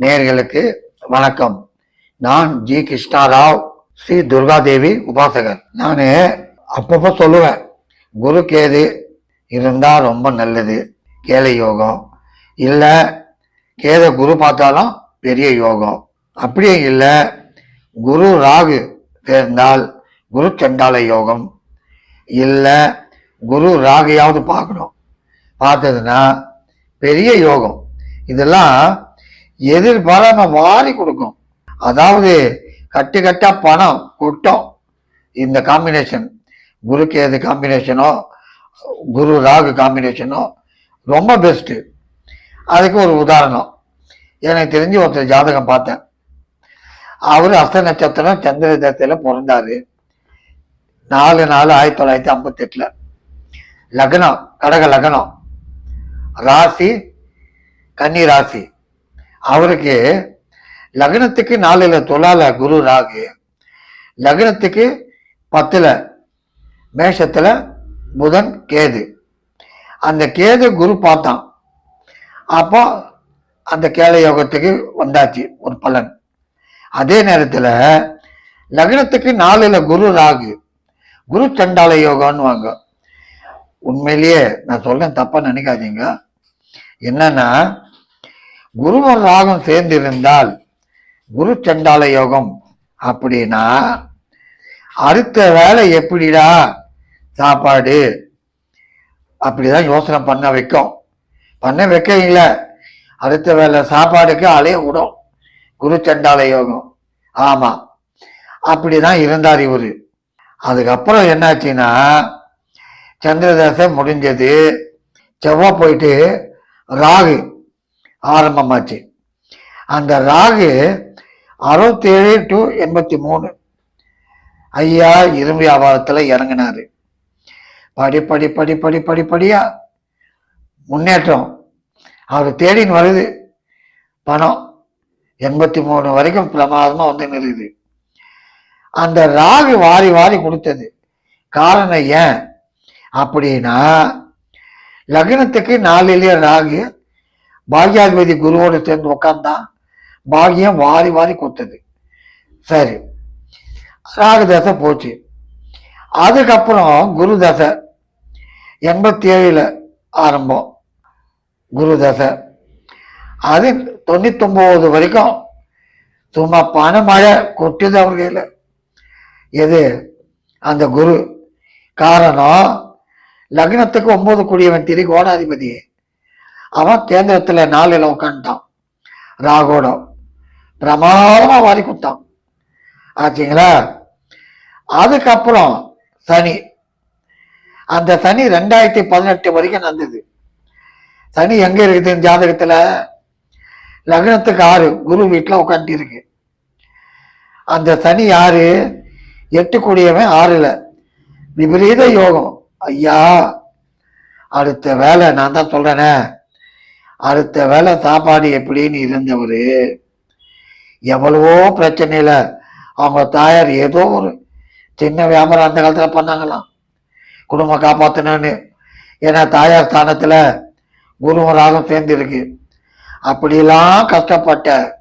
நேர்களுக்கு வணக்கம். நான் ஜி கிருஷ்ணாராவ் ஸ்ரீ துர்காதேவி உபாசகர். நான் அப்பப்போ சொல்லுவேன். குரு கேது இருந்தால் ரொம்ப நல்லது. கேலை யோகம். இல்லை கேதை குரு பார்த்தாலும் பெரிய யோகம். அப்படியே இல்லை குரு ராகு சேர்ந்தால் குரு சண்டால யோகம். இல்லை குரு ராகையாவது பார்க்கணும். பார்த்ததுன்னா பெரிய யோகம். இதெல்லாம் எதிர்பாராம வாரி கொடுக்கும். அதாவது கட்டு கட்டா பணம் கொட்டும். இந்த காம்பினேஷன் குருக்கு எது காம்பினேஷனோ குரு ராகு காம்பினேஷனோ ரொம்ப பெஸ்ட்டு அதுக்கு ஒரு உதாரணம். எனக்கு தெரிஞ்சு ஒருத்தர் ஜாதகம் பார்த்தேன். அவர் அஸ்த நட்சத்திரம் சந்திர தசையில் பிறந்தாரு. நாலு நாலு ஆயிரத்தி தொள்ளாயிரத்தி ஐம்பத்தெட்டில். லக்னம் கடக லக்னம். ராசி கன்னி ராசி. அவருக்கு லக்னத்துக்கு நாலுல துலால குரு ராகு லக்னத்துக்கு பத்துல மேஷத்துல புதன் கேது. அந்த கேது குரு பார்த்தான். அப்போ அந்த கேள யோகத்துக்கு வந்தாச்சு ஒரு பலன். அதே நேரத்தில் லக்னத்துக்கு நாலுல குரு ராகு குரு சண்டால யோகம்னு வாங்க உண்மையிலேயே நான் சொல்றேன் தப்பா நினைக்காதீங்க. என்னன்னா குருவன் ராகம் சேர்ந்து இருந்தால் குரு சண்டால யோகம் அப்படின்னா அடுத்த வேலை எப்படிடா? சாப்பாடு. அப்படிதான் யோசனை பண்ண வைக்கும். பண்ண வைக்கீங்கள அடுத்த வேலை சாப்பாடுக்கு அலைய விடும் குரு சண்டால யோகம் ஆமா. அப்படிதான் இருந்தார் இவரு. அதுக்கப்புறம் என்னாச்சுன்னா சந்திரதசை முடிஞ்சது. செவ்வாய் போயிட்டு ராகு ஆரம்பமாச்சு. அந்த ராகு அறுபத்தேழு டு எண்பத்தி மூணு ஐயா இரும்பு வியாபாரத்தில் இறங்கினார். படி படி படி படி படி படியா முன்னேற்றம். அவர் தேடின்னு வருது. பணம் எண்பத்தி மூணு வரைக்கும் பிரமாதமாக வந்து நிறுது அந்த ராகு வாரி வாரி கொடுத்தது. காரணம் ஏன்? அப்படின்னா லக்னத்துக்கு நாளிலேயே ராகு பாக்யாதிபதி குருவோடு சேர்ந்து உட்காந்தான் பாகியம் வாரி வாரி கொடுத்தது. சரி. ராகு தசை போச்சு. அதுக்கப்புறம் குரு தசை எண்பத்தி ஏழில் ஆரம்பம். குரு தசை. அது தொண்ணூத்தொம்போது வரைக்கும் சும்மா பணமழை கொட்டுது அவர் கையில். எது? அந்த குரு. காரணம் லக்னத்துக்கு ஒன்பது குடியவன் திரி கோடாதிபதி. அவன் கேந்திரத்துல நாளில் உட்காந்துட்டான் ராகோடம் பிரமாதமா வாரி கொடுத்தான். ஆச்சுங்களா? அதுக்கப்புறம் சனி. அந்த சனி ரெண்டாயிரத்தி பதினெட்டு வரைக்கும் நடந்தது. சனி எங்க இருக்குது? ஜாதகத்தில் ஜாதகத்துல லக்னத்துக்கு ஆறு குரு வீட்டில் உட்காந்துட்டு இருக்கு. அந்த சனி யாரு? எட்டு கூடியவன் ஆறுல. விபரீத யோகம். ஐயா அடுத்த வேலை நான் தான் சொல்றேனே. அடுத்த வேலை சாப்பாடு எப்படின்னு இருந்தவர் எவ்வளவோ பிரச்சனையில் அவங்க தாயார் ஏதோ ஒரு சின்ன வியாபாரம் அந்த காலத்தில் பண்ணாங்களாம். குடும்பம் காப்பாற்றணும்னு ஏன்னா தாயார் ஸ்தானத்தில் குருவும் சேர்ந்துருக்கு அப்படிலாம் கஷ்டப்பட்ட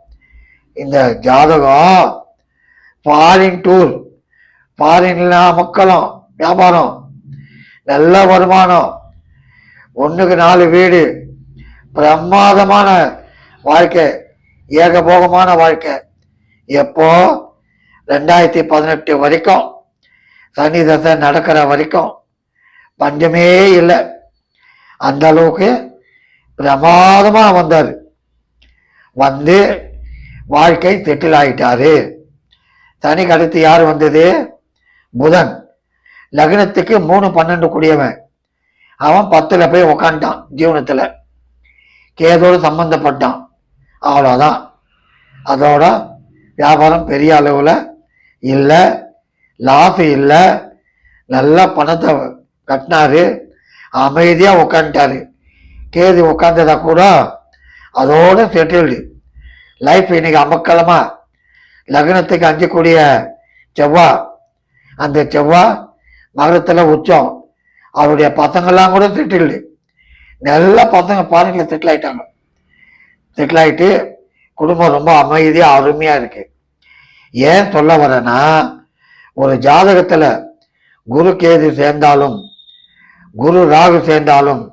இந்த ஜாதகம் ஃபாரின் டூர் ஃபாரின்ல மக்களும் வியாபாரம் நல்ல வருமானம் ஒன்றுக்கு நாலு வீடு பிரமாதமான வாழ்க்கை ஏகபோகமான வாழ்க்கை. எப்போ? ரெண்டாயிரத்தி பதினெட்டு வரைக்கும் சனி தசை நடக்கிற வரைக்கும். பஞ்சமே இல்லை. அந்த அளவுக்கு பிரமாதமாக வந்தார். வந்து வாழ்க்கை செட்டில் ஆயிட்டாரு. சனிக்கு அடுத்து யார் வந்தது? புதன். லக்னத்துக்கு மூணு பன்னெண்டு கூடியவன். அவன் பத்தில் போய் உக்காந்துட்டான் ஜீவனத்தில். கேதோடு சம்பந்தப்பட்டான். அவ்வளோதான் அதோட வியாபாரம் பெரிய அளவில் இல்லை. லாஸ் இல்லை. நல்லா பணத்தை கட்டினாரு. அமைதியாக உட்காந்துட்டாரு கேது உட்காந்ததா கூட அதோட செட்டில்டு லைஃப் இன்னைக்கு அமக்கலமாக லக்னத்துக்கு அஞ்சக்கூடிய செவ்வாய் அந்த செவ்வாய் மகரத்தில் உச்சம். அவருடைய பசங்கள்லாம் கூட செட்டில்டு நல்லா பசங்க ஃபாரின்ல செட்டில் ஆயிட்டாங்க செட்டில் ஆயிட்டு குடும்பம் ரொம்ப அமைதியா அருமையா இருக்கு. ஏன் சொல்ல வரேன்னா ஒரு ஜாதகத்துல குரு கேது சேர்ந்தாலும் குரு ராகு சேர்ந்தாலும்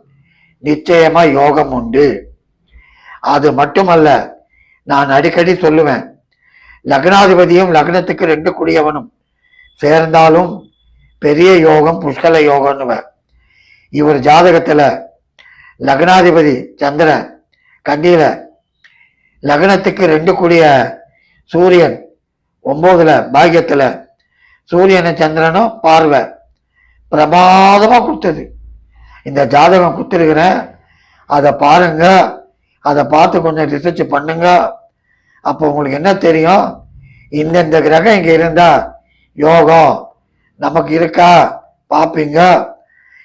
நிச்சயமா யோகம் உண்டு. அது மட்டுமல்ல நான் அடிக்கடி சொல்லுவேன் லக்னாதிபதியும் லக்னத்துக்கு ரெண்டு குடியவனும் சேர்ந்தாலும் பெரிய யோகம் புஷ்கல யோகம்னுவேன். இவர் ஜாதகத்துல லக்னாதிபதி சந்திரன் கண்டியில லக்னத்துக்கு ரெண்டு கூடிய சூரியன் ஒம்போதுல பாக்கியத்துல சூரியனும் சந்திரனும் பார்வை. பிரமாதமாக கொடுத்தது இந்த ஜாதகம் கொடுத்துருக்கிறேன் அதை பாருங்க. அதை பார்த்து கொஞ்சம் ரிசர்ச் பண்ணுங்க. அப்போ உங்களுக்கு என்ன தெரியும்? இந்தந்த கிரகம் இங்கே இருந்தால் யோகம். நமக்கு இருக்கா? பார்ப்பீங்க.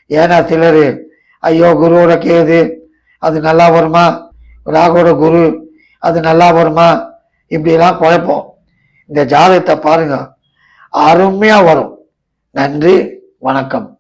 ஏன்னா சிலர் ஐயோ குருவோட கேது அது நல்லா வருமா? ராகுவோட குரு அது நல்லா வருமா? இப்படிலாம் குழப்பம் இந்த ஜாதகத்தை பாருங்க. அருமையா வரும். நன்றி வணக்கம்.